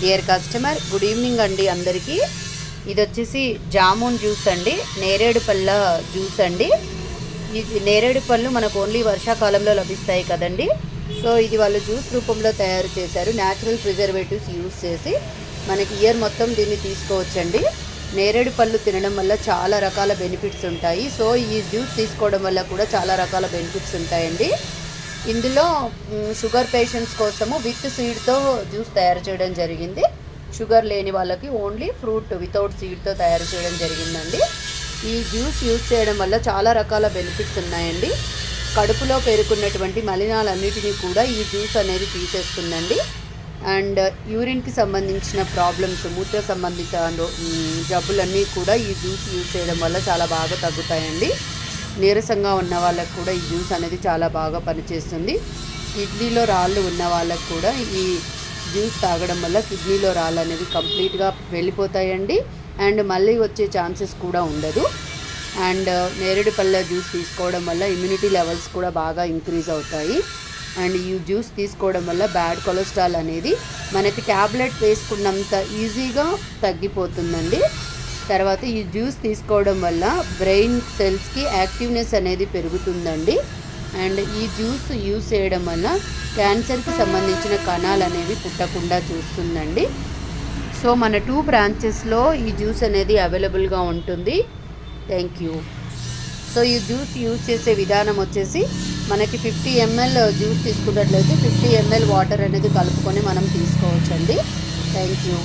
Dear customer good evening అండి అందరికీ. ఇది వచ్చేసి జామున్ జ్యూస్ అండి నేరేడు పళ్ళ జ్యూస్ అండి. ఇది నేరేడు పళ్ళు మనకు ఓన్లీ వర్షాకాలంలో లభిస్తాయి కదండి. సో ఇది వాళ్ళు జ్యూస్ రూపంలో తయారు చేశారు న్యాచురల్ ప్రిజర్వేటివ్స్ యూస్ చేసి. మనకి ఇయర్ మొత్తం దీన్ని తీసుకోవచ్చండి. నేరేడు పళ్ళు తినడం వల్ల చాలా రకాల బెనిఫిట్స్ ఉంటాయి. సో ఈ జ్యూస్ తీసుకోవడం వల్ల కూడా చాలా రకాల బెనిఫిట్స్ ఉంటాయండి. ఇందులో షుగర్ పేషెంట్స్ కోసము విత్ సీడ్తో జ్యూస్ తయారు చేయడం జరిగింది. షుగర్ లేని వాళ్ళకి ఓన్లీ ఫ్రూట్ వితౌట్ సీడ్తో తయారు చేయడం జరిగిందండి. ఈ జ్యూస్ యూస్ చేయడం వల్ల చాలా రకాల బెనిఫిట్స్ ఉన్నాయండి. కడుపులో పేరుకున్నటువంటి మలినాలన్నిటినీ కూడా ఈ జ్యూస్ అనేది తీసేస్తుందండి. అండ్ యూరిన్కి సంబంధించిన ప్రాబ్లమ్స్ మూత్ర సంబంధిత జబ్బులన్నీ కూడా ఈ జ్యూస్ యూస్ చేయడం వల్ల చాలా బాగా తగ్గుతాయండి. నీరసంగా ఉన్న వాళ్ళకు కూడా ఈ జ్యూస్ అనేది చాలా బాగా పనిచేస్తుంది. కిడ్నీలో రాళ్ళు ఉన్న వాళ్ళకు కూడా ఈ జ్యూస్ తాగడం వల్ల కిడ్నీలో రాళ్ళు అనేది కంప్లీట్గా వెళ్ళిపోతాయండి. అండ్ మళ్ళీ వచ్చే ఛాన్సెస్ కూడా ఉండదు. అండ్ నేరేడు పళ్ళ జ్యూస్ తీసుకోవడం వల్ల ఇమ్యూనిటీ లెవెల్స్ కూడా బాగా ఇంక్రీజ్ అవుతాయి. అండ్ ఈ జ్యూస్ తీసుకోవడం వల్ల బ్యాడ్ కొలెస్ట్రాల్ అనేది మనకి ట్యాబ్లెట్ వేసుకున్నంత ఈజీగా తగ్గిపోతుందండి. తర్వాత ఈ జ్యూస్ తీసుకోవడం వల్ల బ్రెయిన్ సెల్స్కి యాక్టివ్నెస్ అనేది పెరుగుతుందండి. అండ్ ఈ జ్యూస్ యూస్ చేయడం వల్ల క్యాన్సర్కి సంబంధించిన కణాలు అనేవి పుట్టకుండా చూస్తుందండి. సో మన టూ బ్రాంచెస్లో ఈ జ్యూస్ అనేది అవైలబుల్గా ఉంటుంది. Thank you. సో ఈ జ్యూస్ యూజ్ చేసే విధానం వచ్చేసి మనకి ఫిఫ్టీ ఎంఎల్ జ్యూస్ తీసుకున్నట్లయితే ఫిఫ్టీ ఎంఎల్ వాటర్ అనేది కలుపుకొని మనం తీసుకోవచ్చండి. Thank you.